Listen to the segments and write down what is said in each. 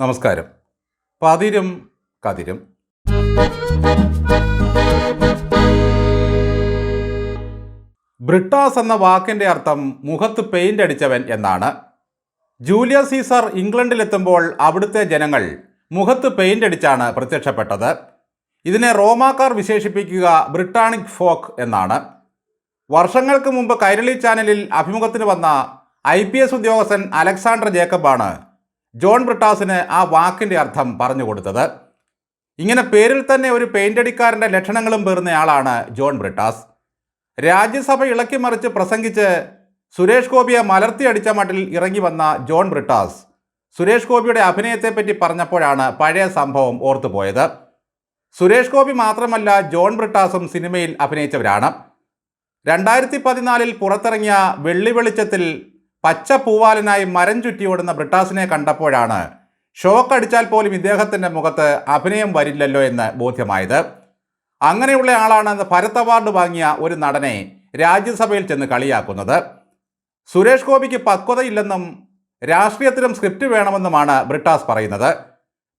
നമസ്കാരം. പതിരും കതിരും. ബ്രിട്ടാസ് എന്ന വാക്കിന്റെ അർത്ഥം മുഖത്ത് പെയിന്റ് അടിച്ചവൻ എന്നാണ്. ജൂലിയസ് സീസർ ഇംഗ്ലണ്ടിലെത്തുമ്പോൾ അവിടുത്തെ ജനങ്ങൾ മുഖത്ത് പെയിന്റ് അടിച്ചാണ് പ്രത്യക്ഷപ്പെട്ടത്. ഇതിനെ റോമാക്കാർ വിശേഷിപ്പിക്കുക ബ്രിട്ടാണിക് ഫോക്ക് എന്നാണ്. വർഷങ്ങൾക്ക് മുമ്പ് കൈരളി ചാനലിൽ അഭിമുഖത്തിന് വന്ന ഐ പി എസ് ഉദ്യോഗസ്ഥൻ അലക്സാണ്ടർ ജേക്കബാണ് ജോൺ ബ്രിട്ടാസിന് ആ വാക്കിന്റെ അർത്ഥം പറഞ്ഞു കൊടുത്തത്. ഇങ്ങനെ പേരിൽ തന്നെ ഒരു പെയിന്റടിക്കാരന്റെ ലക്ഷണങ്ങളും പേർന്നയാളാണ് ജോൺ ബ്രിട്ടാസ്. രാജ്യസഭ ഇളക്കിമറിച്ച് പ്രസംഗിച്ച് സുരേഷ് ഗോപിയെ മലർത്തി അടിച്ച മട്ടിൽ ഇറങ്ങി വന്ന ജോൺ ബ്രിട്ടാസ് സുരേഷ് ഗോപിയുടെ അഭിനയത്തെപ്പറ്റി പറഞ്ഞപ്പോഴാണ് പഴയ സംഭവം ഓർത്തുപോയത്. സുരേഷ് ഗോപി മാത്രമല്ല ജോൺ ബ്രിട്ടാസും സിനിമയിൽ അഭിനയിച്ചവരാണ്. രണ്ടായിരത്തി പതിനാലിൽ പുറത്തിറങ്ങിയ വെള്ളി വെളിച്ചത്തിൽ പച്ച പൂവാലനായി മരം ചുറ്റിയോടുന്ന ബ്രിട്ടാസിനെ കണ്ടപ്പോഴാണ് ഷോക്ക് അടിച്ചാൽ പോലും ഇദ്ദേഹത്തിന്റെ മുഖത്ത് അഭിനയം വരില്ലല്ലോ എന്ന് ബോധ്യമായത്. അങ്ങനെയുള്ള ആളാണ് ഭരത് അവാർഡ് വാങ്ങിയ ഒരു നടനെ രാജ്യസഭയിൽ ചെന്ന് കളിയാക്കുന്നത്. സുരേഷ് ഗോപിക്ക് പക്വതയില്ലെന്നും രാഷ്ട്രീയത്തിലും സ്ക്രിപ്റ്റ് വേണമെന്നുമാണ് ബ്രിട്ടാസ് പറയുന്നത്.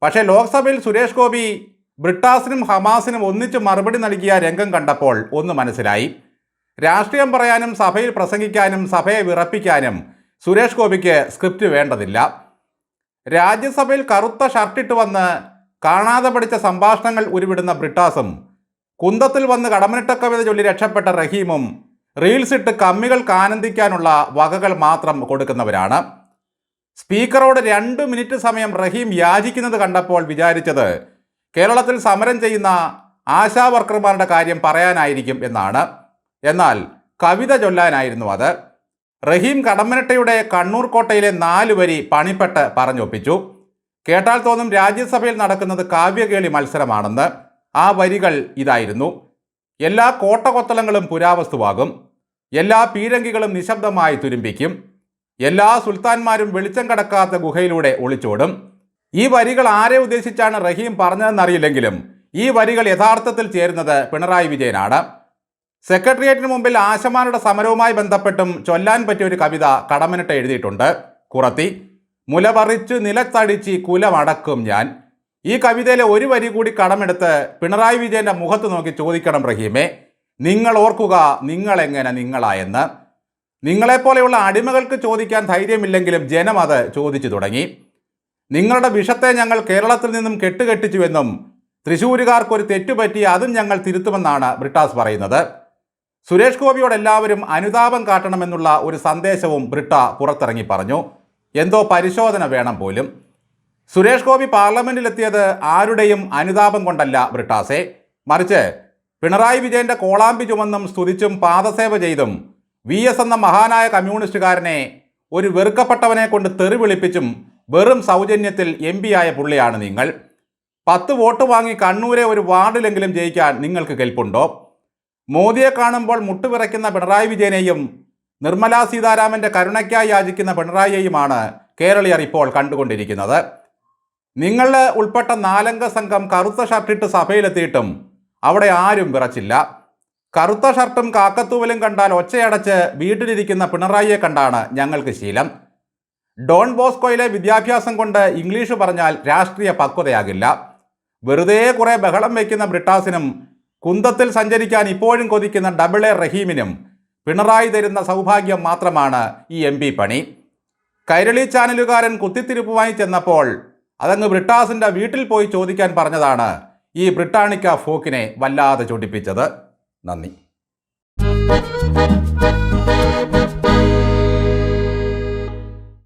പക്ഷേ ലോക്സഭയിൽ സുരേഷ് ഗോപി ബ്രിട്ടാസിനും ഹമാസിനും ഒന്നിച്ച് മറുപടി നൽകിയ രംഗം കണ്ടപ്പോൾ ഒന്ന് മനസ്സിലായി. രാഷ്ട്രീയം പറയാനും സഭയിൽ പ്രസംഗിക്കാനും സഭയെ വിറപ്പിക്കാനും സുരേഷ് ഗോപിക്ക് സ്ക്രിപ്റ്റ് വേണ്ടതില്ല. രാജ്യസഭയിൽ കറുത്ത ഷർട്ടിട്ട് വന്ന് കാണാതെ പഠിച്ച സംഭാഷണങ്ങൾ ഉരുവിടുന്ന ബ്രിട്ടാസും കുന്തത്തിൽ വന്ന് കടമനിട്ട കവിത ചൊല്ലി രക്ഷപ്പെട്ട റഹീമും റീൽസ് ഇട്ട് കമ്മികൾക്ക് ആനന്ദിക്കാനുള്ള വകകൾ മാത്രം കൊടുക്കുന്നവരാണ്. സ്പീക്കറോട് രണ്ട് മിനിറ്റ് സമയം റഹീം യാചിക്കുന്നത് കണ്ടപ്പോൾ വിചാരിച്ചത് കേരളത്തിൽ സമരം ചെയ്യുന്ന ആശാ വർക്കർമാരുടെ കാര്യം പറയാനായിരിക്കും എന്നാണ്. എന്നാൽ കവിത ചൊല്ലാനായിരുന്നു അത്. റഹീം കടമ്മനിട്ടയുടെ കണ്ണൂർ കോട്ടയിലെ നാല് വരി പണിപ്പെട്ട് പറഞ്ഞൊപ്പിച്ചു. കേട്ടാൽ തോന്നും രാജ്യസഭയിൽ നടക്കുന്നത് കാവ്യകേളി മത്സരമാണെന്ന്. ആ വരികൾ ഇതായിരുന്നു. എല്ലാ കോട്ടകൊത്തളങ്ങളും പുരാവസ്തുവാകും. എല്ലാ പീരങ്കികളും നിശബ്ദമായി തുരുമ്പിക്കും. എല്ലാ സുൽത്താൻമാരും വെളിച്ചം കടക്കാത്ത ഗുഹയിലൂടെ ഒളിച്ചോടും. ഈ വരികൾ ആരെ ഉദ്ദേശിച്ചാണ് റഹീം പറഞ്ഞതെന്നറിയില്ലെങ്കിലും ഈ വരികൾ യഥാർത്ഥത്തിൽ ചേരുന്നത് പിണറായി വിജയനാണ്. സെക്രട്ടേറിയറ്റിന് മുമ്പിൽ ആശമാരുടെ സമരവുമായി ബന്ധപ്പെട്ടും ചൊല്ലാൻ പറ്റിയ ഒരു കവിത കടമനിട്ട് എഴുതിയിട്ടുണ്ട്. കുറത്തി മുല പറിച്ച് നിലത്തടിച്ച് കുലമടക്കും ഞാൻ. ഈ കവിതയിലെ ഒരു വരി കൂടി കടമെടുത്ത് പിണറായി വിജയന്റെ മുഖത്ത് നോക്കി ചോദിക്കണം റഹീമേ നിങ്ങൾ ഓർക്കുക നിങ്ങൾ നിങ്ങളെങ്ങനെ നിങ്ങളായെന്ന് നിങ്ങളെപ്പോലെയുള്ള അടിമകൾക്ക് ചോദിക്കാൻ ധൈര്യമില്ലെങ്കിലും ജനം അത് ചോദിച്ചു തുടങ്ങി. നിങ്ങളുടെ വിഷത്തെ ഞങ്ങൾ കേരളത്തിൽ നിന്നും കെട്ടുകെട്ടിച്ചുവെന്നും തൃശ്ശൂരുകാർക്കൊരു തെറ്റുപറ്റി അതും ഞങ്ങൾ തിരുത്തുമെന്നാണ് ബ്രിട്ടാസ് പറയുന്നത്. സുരേഷ് ഗോപിയോട് എല്ലാവരും അനുതാപം കാട്ടണമെന്നുള്ള ഒരു സന്ദേശവും ബ്രിട്ട പുറത്തിറങ്ങി പറഞ്ഞു. എന്തോ പരിശോധന വേണം പോലും. സുരേഷ് ഗോപി പാർലമെന്റിലെത്തിയത് ആരുടെയും അനുതാപം കൊണ്ടല്ല ബ്രിട്ടാസെ മറിച്ച് പിണറായി വിജയന്റെ കോളാമ്പി ചുമന്നും സ്തുതിച്ചും പാദസേവ ചെയ്തും വി എസ് എന്ന മഹാനായ കമ്മ്യൂണിസ്റ്റുകാരനെ ഒരു വെറുക്കപ്പെട്ടവനെ കൊണ്ട് തെറി വിളിപ്പിച്ചും വെറും സൗജന്യത്തിൽ എം ആയ പുള്ളിയാണ് നിങ്ങൾ. പത്ത് വോട്ട് വാങ്ങി കണ്ണൂരെ ഒരു വാർഡിലെങ്കിലും ജയിക്കാൻ നിങ്ങൾക്ക് കെൽപ്പുണ്ടോ? മോദിയെ കാണുമ്പോൾ മുട്ടുവിറയ്ക്കുന്ന പിണറായി വിജയനെയും നിർമ്മലാ സീതാരാമന്റെ കരുണയ്ക്കായി യാചിക്കുന്ന പിണറായിയെയുമാണ് കേരളീയർ ഇപ്പോൾ കണ്ടുകൊണ്ടിരിക്കുന്നത്. നിങ്ങൾ ഉൾപ്പെട്ട നാലംഗ സംഘം കറുത്ത ഷർട്ടിട്ട് സഭയിലെത്തിയിട്ടും അവിടെ ആരും വിറച്ചില്ല. കറുത്ത ഷർട്ടും കാക്കത്തൂവലും കണ്ടാൽ ഒച്ചയടച്ച് വീട്ടിലിരിക്കുന്ന പിണറായിയെ കണ്ടാണ് ഞങ്ങൾക്ക് ശീലം. ഡോൺ ബോസ്കോയിലെ വിദ്യാഭ്യാസം കൊണ്ട് ഇംഗ്ലീഷ് പറഞ്ഞാൽ രാഷ്ട്രീയ പക്വതയാകില്ല. വെറുതെ കുറേ ബഹളം വയ്ക്കുന്ന ബ്രിട്ടാസിനും കുന്തത്തിൽ സഞ്ചരിക്കാൻ ഇപ്പോഴും കൊതിക്കുന്ന ഡബിൾ എ റഹീമിനും പിണറായി തരുന്ന സൗഭാഗ്യം മാത്രമാണ് ഈ എം പി പണി. കൈരളി ചാനലുകാരൻ കുത്തിത്തിരിപ്പുമായി ചെന്നപ്പോൾ അതങ്ങ് ബ്രിട്ടാസിന്റെ വീട്ടിൽ പോയി ചോദിക്കാൻ പറഞ്ഞതാണ് ഈ ബ്രിട്ടാണിക്ക ഫോക്കിനെ വല്ലാതെ ചൊടിപ്പിച്ചത്. നന്ദി.